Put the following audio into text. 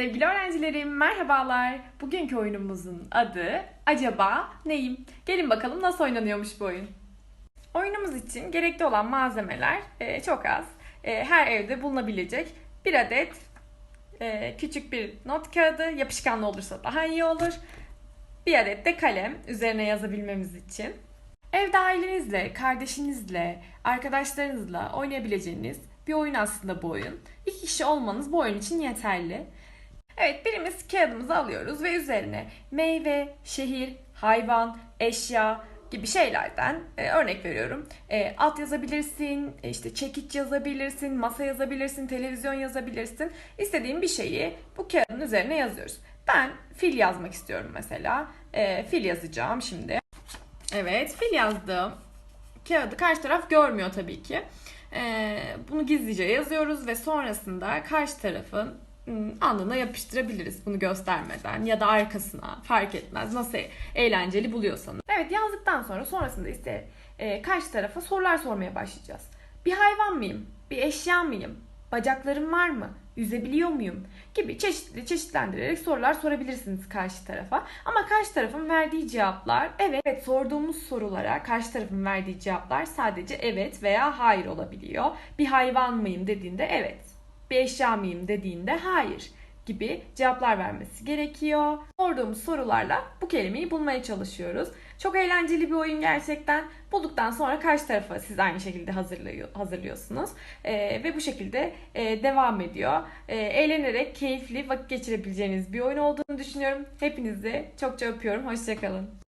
Sevgili öğrencilerim merhabalar. Bugünkü oyunumuzun adı Acaba Neyim? Gelin bakalım nasıl oynanıyormuş bu oyun. Oyunumuz için gerekli olan malzemeler e, çok az. E, her evde bulunabilecek bir adet e, küçük bir not kağıdı, yapışkanlı olursa daha iyi olur. Bir adet de kalem üzerine yazabilmemiz için. Evde ailenizle, kardeşinizle, arkadaşlarınızla oynayabileceğiniz bir oyun aslında bu oyun. İki kişi olmanız bu oyun için yeterli. Evet birimiz kağıdımızı alıyoruz ve üzerine meyve, şehir, hayvan, eşya gibi şeylerden e, örnek veriyorum. E, at yazabilirsin, e, işte çekiç yazabilirsin, masa yazabilirsin, televizyon yazabilirsin. İstediğin bir şeyi bu kağıdın üzerine yazıyoruz. Ben fil yazmak istiyorum mesela. E, fil yazacağım şimdi. Evet fil yazdım. Kağıdı karşı taraf görmüyor tabii ki. E, bunu gizlice yazıyoruz ve sonrasında karşı tarafın alnına yapıştırabiliriz bunu göstermeden ya da arkasına fark etmez nasıl eğlenceli buluyorsanız. Evet yazdıktan sonra sonrasında ise e, karşı tarafa sorular sormaya başlayacağız. Bir hayvan mıyım? Bir eşya mıyım? Bacaklarım var mı? Yüzebiliyor muyum? Gibi çeşitli çeşitlendirerek sorular sorabilirsiniz karşı tarafa. Ama karşı tarafın verdiği cevaplar evet, evet sorduğumuz sorulara karşı tarafın verdiği cevaplar sadece evet veya hayır olabiliyor. Bir hayvan mıyım dediğinde evet bir eşya mıyım dediğinde hayır gibi cevaplar vermesi gerekiyor. Sorduğumuz sorularla bu kelimeyi bulmaya çalışıyoruz. Çok eğlenceli bir oyun gerçekten. Bulduktan sonra karşı tarafa siz aynı şekilde hazırlıyor, hazırlıyorsunuz. Ee, ve bu şekilde e, devam ediyor. Ee, eğlenerek keyifli vakit geçirebileceğiniz bir oyun olduğunu düşünüyorum. Hepinizi çokça öpüyorum. Hoşçakalın.